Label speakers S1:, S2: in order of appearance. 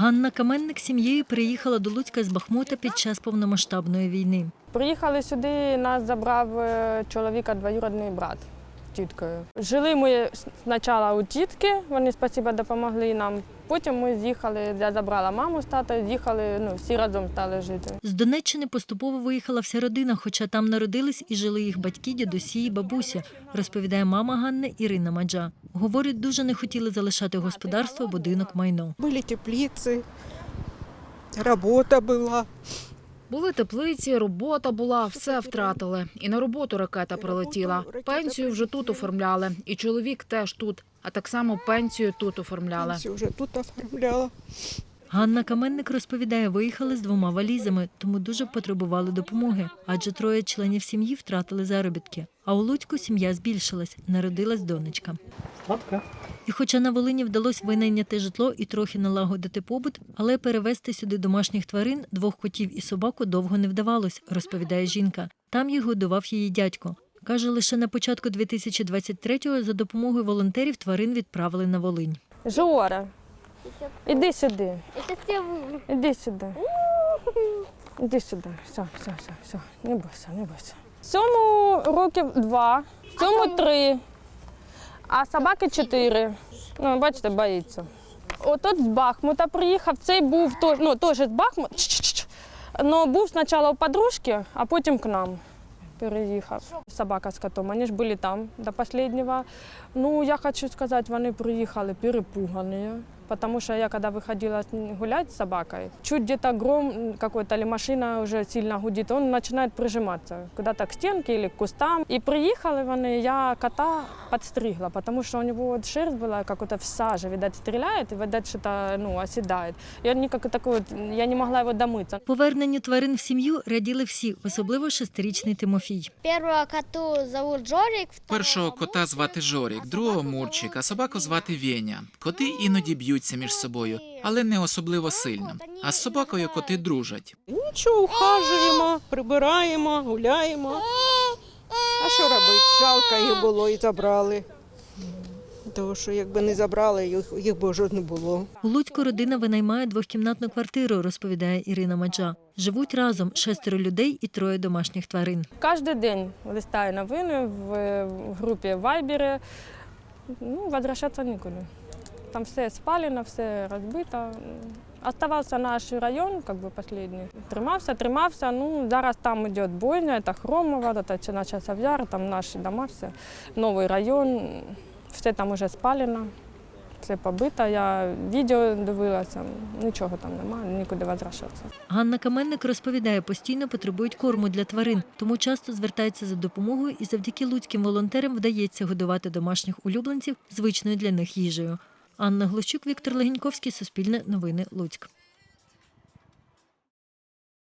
S1: Ганна Каменник сім'єю приїхала до Луцька з Бахмута під час повномасштабної війни.
S2: Приїхали сюди, нас забрав е, чоловіка двоюродний брат тіткою. Жили ми спочатку у тітки, вони спасибо допомогли нам. Потім ми з'їхали, я забрала маму з татою, з'їхали, ну, всі разом стали жити.
S1: З Донеччини поступово виїхала вся родина, хоча там народились і жили їх батьки, дідусі і бабуся, розповідає мама Ганни Ірина Маджа. Говорить, дуже не хотіли залишати господарство, будинок, майно.
S3: Были теплицы, работа была.
S4: Були теплиці, робота була, все втратили. І на роботу ракета прилетіла. Пенсію вже тут оформляли. І чоловік теж тут. А так само пенсію тут оформляли.
S3: Все уже тут оформляла.
S1: Ганна Каменник розповідає, виїхали з двома валізами, тому дуже потребували допомоги, адже троє членів сім'ї втратили заробітки. А у Луцьку сім'я збільшилась, народилась донечка. І хоча на Волині вдалося винайняти житло і трохи налагодити побут, але перевезти сюди домашніх тварин, двох котів і собаку довго не вдавалось, розповідає жінка. Там їх годував її дядько. Каже, лише на початку 2023-го за допомогою волонтерів тварин відправили на Волинь.
S2: Жора, іди сюди, іди сюди. Іди сюди. Все, все, все, все. Не бойся, не бойся. Цьому років два, цьому три, а собаки чотири. Ну, бачите, боїться. Отот з Бахмута приїхав, цей був ну, теж з Бахмута. Ну, був спочатку у подружки, а потім к нам переїхав. Собака з котом, вони ж були там до останнього. Ну, я хочу сказати, вони приїхали перепугані Потому что я когда выходила с ним гулять с собакой, чуть где-то гром какой-то или машина уже сильно гудит, он начинает прижиматься куда-то к стенке или к кустам. И приехали вони, я кота подстригла, потому что у него вот шерсть была какая-то в саже, видать, стреляет, и, видать, что-то ну, оседает. И он никак такой вот, я не могла его домыться.
S1: Поверненню тварин в сім'ю раділи всі, особливо шестирічний Тимофій.
S5: Первого коту зовут Жорик, второго
S6: Першого кота звати Жорик, другого Мурчик, а собаку звати Веня. Коти іноді б'ються між собою, але не особливо сильно. А з собакою коти дружать.
S3: Нічого, ухажуємо, прибираємо, гуляємо. А що робити? Жалко їх було і забрали. Тому що якби не забрали, їх, їх би вже було.
S1: У Луцьку родина винаймає двохкімнатну квартиру, розповідає Ірина Маджа. Живуть разом шестеро людей і троє домашніх тварин.
S2: Каждый день листаю новини в, в групі Вайбері. Ну, возвращаться нікуди. Там все спалено, все розбито. Оставався наш район, как бы последний. Тримався, тримався. Ну, зараз там йде бойня, це Хромова, це Чинача Сав'яр, там наші дома, все. Новий район, все там уже спалено, все побито. Я відео дивилася, нічого там немає, нікуди возвращатися.
S1: Ганна Каменник розповідає, постійно потребують корму для тварин, тому часто звертаються за допомогою і завдяки луцьким волонтерам вдається годувати домашніх улюбленців звичною для них їжею. Анна Глущук, Віктор Легеньковський, Суспільне новини, Луцьк.